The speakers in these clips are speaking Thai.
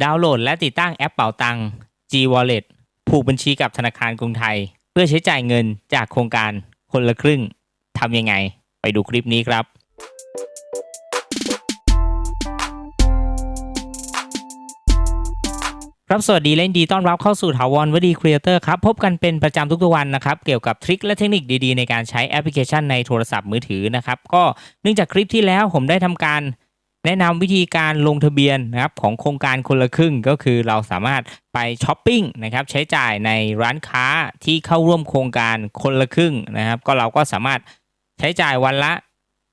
ดาวน์โหลดและติดตั้งแอปเป๋าตัง G Wallet ผูกบัญชีกับธนาคารกรุงไทย เพื่อใช้จ่ายเงินจากโครงการคนละครึ่งทำยังไง ไปดูคลิปนี้ครับ ครับสวัสดีและยินดีต้อนรับเข้าสู่ถาวรวดีครีเอเตอร์ครับ พบกันเป็นประจำทุกๆวันนะครับ เกี่ยวกับทริคและเทคนิคดีๆ ในการใช้แอปพลิเคชันในโทรศัพท์มือถือนะครับ ก็เนื่องจากคลิปที่แล้วผมได้ทำการ แนะนำวิธีการลงทะเบียนนะครับของโครงการคนละครึ่งก็คือเราสามารถไปช้อปปิ้งนะครับใช้จ่ายในร้านค้าที่เข้าร่วมโครงการคนละครึ่งนะครับ ก็เราก็สามารถใช้จ่ายวันละ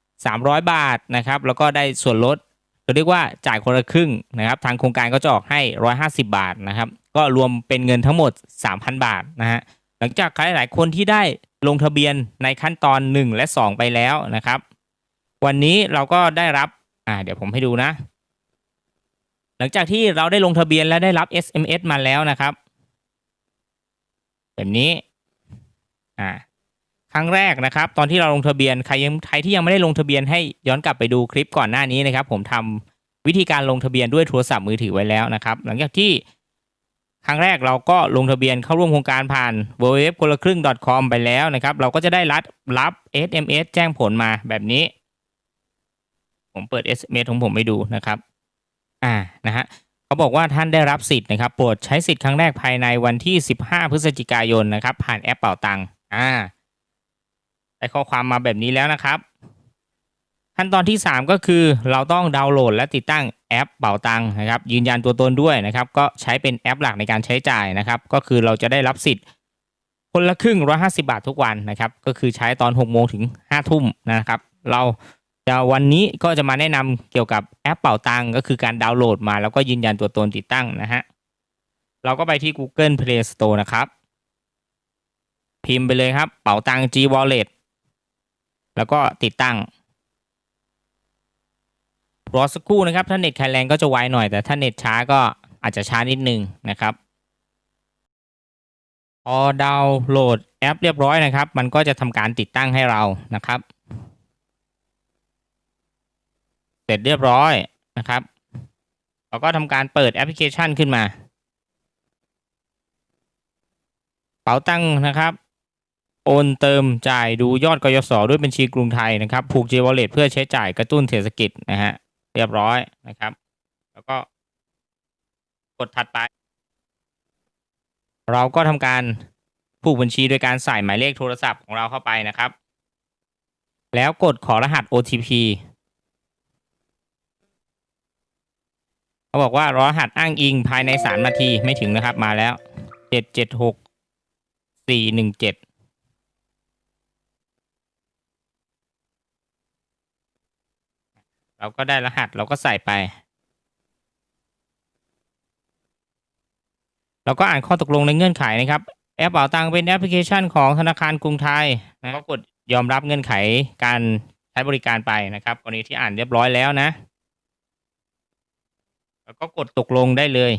300 บาทนะครับแล้วก็ได้ส่วนลดเราเรียกว่าจ่ายคนละครึ่งนะครับ ทางโครงการก็จะออกให้ 150 บาทนะครับ ก็รวมเป็นเงินทั้งหมด 3,000 บาทนะฮะหลังจากใครหลายคนที่ได้ลงทะเบียนในขั้นตอน 1 และ 2 ไปแล้วนะครับ วันนี้เราก็ได้รับ อ่าเดี๋ยวผมให้ดูนะ หลังจากที่เราได้ลงทะเบียนและได้รับ SMS มาแล้วนะครับ แบบนี้อ่าครั้งแรกนะครับ ตอนที่เราลงทะเบียนใครยังใครที่ยังไม่ได้ลงทะเบียนให้ย้อนกลับไปดูคลิปก่อนหน้านี้นะครับ ผมทำวิธีการลงทะเบียนด้วยโทรศัพท์มือถือไว้แล้วนะครับ หลังจากที่ครั้งแรกเราก็ลงทะเบียนเข้าร่วมโครงการผ่าน w w w คนละครึ่ง .com ไปแล้วนะครับ เราก็จะได้รับรับ SMS แจ้งผลมาแบบนี้ ผมเปิด SMS ของผมไปดูนะครับ อ่านะฮะเขาบอกว่าท่านได้รับสิทธิ์นะครับ โปรดใช้สิทธิ์ครั้งแรกภายในวันที่ 15 พฤศจิกายนนะครับ ผ่านแอปเป่าตังค์อ่าได้ข้อความมาแบบนี้แล้วนะครับ ขั้นตอนที่ 3 ก็คือเราต้องดาวน์โหลดและติดตั้งแอปเป่าตังค์นะครับ ยืนยันตัวตนด้วยนะครับ ก็ใช้เป็นแอปหลักในการใช้จ่ายนะครับ ก็คือเราจะได้รับสิทธิ์คนละครึ่ง 150 บาททุกวันนะครับ ก็คือใช้ตอน 6 โมงถึง 5 ทุ่มนะครับ เรา จะวันนี้ก็จะมาแนะนำเกี่ยวกับแอปเป่าตังก็คือการดาวน์โหลดมา แล้วก็ยืนยันตัวตนติดตั้งนะฮะ เราก็ไปที่ Google Play Store นะครับ พิมพ์ไปเลยครับ เป่าตัง G Wallet แล้วก็ติดตั้งรอสักครู่นะครับ ถ้าเน็ตใครแรงก็จะไวหน่อย แต่ถ้าเน็ตช้าก็อาจจะช้านิดนึงนะครับ พอดาวน์โหลดแอปเรียบร้อยนะครับ มันก็จะทำการติดตั้งให้เรานะครับ เสร็จเรียบร้อยนะครับเราก็ทำการเปิดแอปพลิเคชันขึ้นมา เป๋าตั้งนะครับ โอนเติมจ่ายดูยอดกยศด้วยบัญชีกรุงไทยนะครับ ผูก G Wallet เพื่อใช้จ่ายกระตุ้นเศรษฐกิจนะฮะเรียบร้อยนะครับ แล้วก็กดถัดไป เราก็ทำการผูกบัญชีโดยการใส่หมายเลขโทรศัพท์ของเราเข้าไปนะครับ แล้วกดขอรหัส OTP เขาบอกว่ารอหัสอ้างอิงภายในสามนาทีไม่ถึงนะครับ มาแล้วเจ็ดเจ็ดหกสี่หนึ่งเจ็ดเราก็ได้รหัสเราก็ใส่ไป เราก็อ่านข้อตกลงในเงื่อนไขนะครับ แอปเป๋าตังเป็นแอปพลิเคชันของธนาคารกรุงไทยนะก็กดยอมรับเงื่อนไขการใช้บริการไปนะครับกรณีที่อ่านเรียบร้อยแล้วนะ แล้วก็กดตกลงได้เลย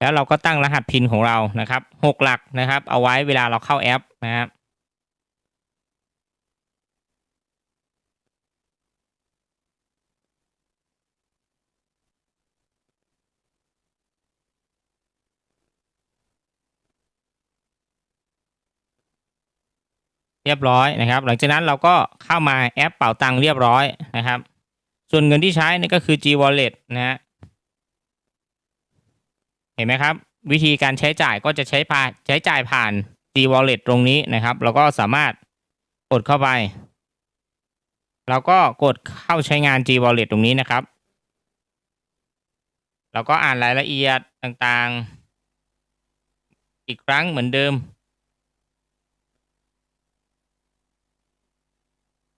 แล้วเราก็ตั้งรหัสพินของเรานะครับหกหลักนะครับ เอาไว้เวลาเราเข้าแอปนะครับเรียบร้อยนะครับ หลังจากนั้นเราก็เข้ามาแอปเป่าตังค์เรียบร้อยนะครับ ส่วนเงินที่ใช้นี่ก็คือ G Wallet นะฮะเห็นไหมครับ วิธีการใช้จ่ายก็จะใช้ผ่านใช้จ่ายผ่าน G Wallet ตรงนี้นะครับ เราก็สามารถกดเข้าไปเราก็กดเข้าใช้งาน G Wallet ตรงนี้นะครับเราก็อ่านรายละเอียดต่างๆ อีกครั้งเหมือนเดิม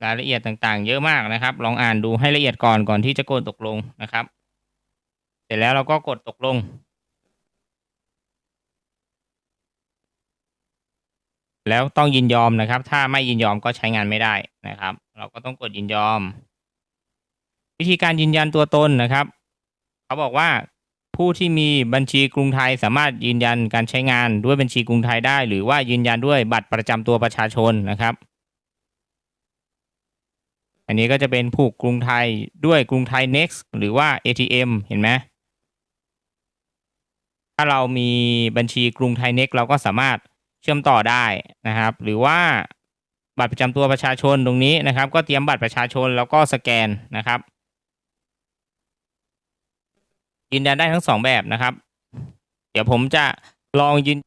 รายละเอียดต่างๆ เยอะมากนะครับ ลองอ่านดูให้ละเอียดก่อนก่อนที่จะกดตกลงนะครับ เสร็จแล้วเราก็กดตกลง แล้วต้องยินยอมนะครับ ถ้าไม่ยินยอมก็ใช้งานไม่ได้นะครับ เราก็ต้องกดยินยอม วิธีการยืนยันตัวตนนะครับ เขาบอกว่าผู้ที่มีบัญชีกรุงไทยสามารถยืนยันการใช้งานด้วยบัญชีกรุงไทยได้ หรือว่ายืนยันด้วยบัตรประจำตัวประชาชนนะครับ อันนี้ก็จะเป็นผูกกรุงไทยด้วยกรุงไทย next หรือว่า ATM เห็นไหมถ้าเรามีบัญชีกรุงไทย next เราก็สามารถเชื่อมต่อได้นะครับ หรือว่าบัตรประจำตัวประชาชนตรงนี้นะครับ ก็เตรียมบัตรประชาชนแล้วก็สแกนนะครับยืนยันได้ทั้งสองแบบนะครับ เดี๋ยวผมจะลองยืน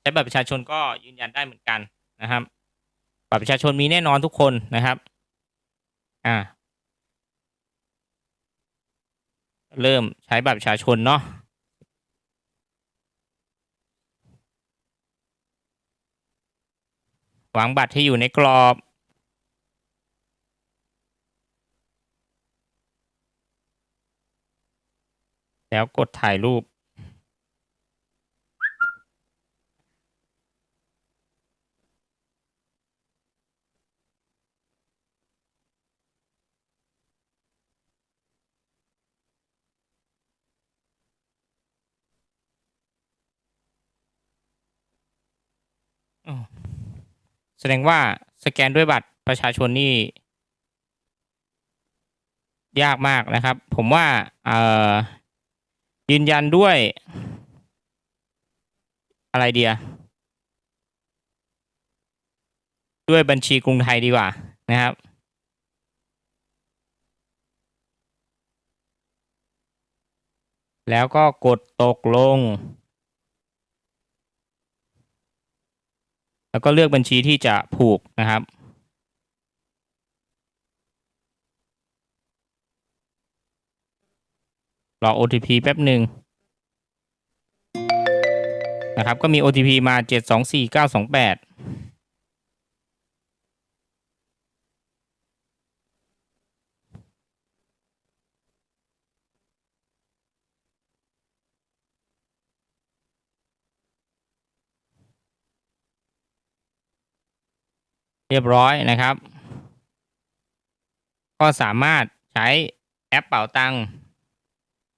ใช้บัตรประชาชนก็ยืนยันได้เหมือนกันนะครับ บัตรประชาชนมีแน่นอนทุกคนนะครับ อ่าเริ่มใช้บัตรประชาชนเนาะวางบัตรให้อยู่ในกรอบ แล้วกดถ่ายรูป อ๋อ แสดงว่าสแกนด้วยบัตรประชาชนนี่ ยากมากนะครับ ผมว่าเอ่อยืนยันด้วย อะไรเดีย ด้วยบัญชีกรุงไทยดีกว่านะครับแล้วก็กดตกลง แล้วก็เลือกบัญชีที่จะผูกนะครับ รอ OTP แป๊บหนึ่งนะครับ ก็มี OTP มา 724928 เรียบร้อยนะครับ ก็สามารถใช้แอปเป๋าตังค์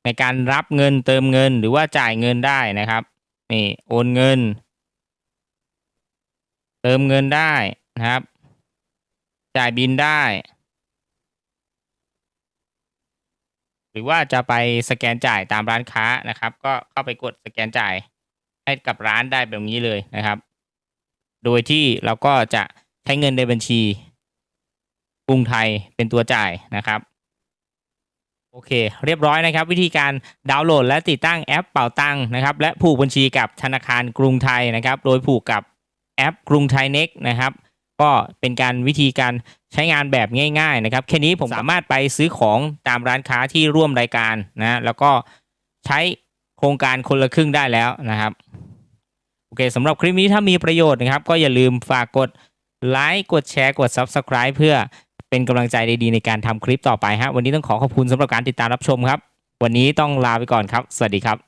ในการรับเงินเติมเงินหรือว่าจ่ายเงินได้นะครับนี่โอนเงิน เติมเงินได้นะครับ จ่ายบินได้ หรือว่าจะไปสแกนจ่ายตามร้านค้านะครับ ก็เข้าไปกดสแกนจ่ายให้กับร้านได้แบบนี้เลยนะครับ โดยที่เราก็จะ ช้เงินในบัญชีกรุงไทยเป็นตัวจ่ายนะครับโอเค เรียบร้อยนะครับ วิธีการดาวน์โหลด และติดตั้งแอปเป่าตังค์นะครับ และผูกบัญชีกับธนาคารกรุงไทยนะครับ โดยผูกกับแอปกรุงไทยเน็กนะครับ ก็เป็นการวิธีการใช้งานแบบง่าย ๆ นะครับ แค่นี้ผมสามารถไปซื้อของตามร้านค้าที่ร่วมรายการนะแล้วก็ใช้โครงการคนละครึ่งได้แล้วนะครับโอเคสำหรับคลิปนี้ถ้ามีประโยชน์นะครับ ก็อย่าลืมฝากกด ไลค์กดแชร์กด Subscribe เพื่อเป็นกำลังใจดีๆในการทำคลิปต่อไปฮะวันนี้ต้องขอขอบคุณสำหรับการติดตามรับชมครับ วันนี้ต้องลาไปก่อนครับ สวัสดีครับ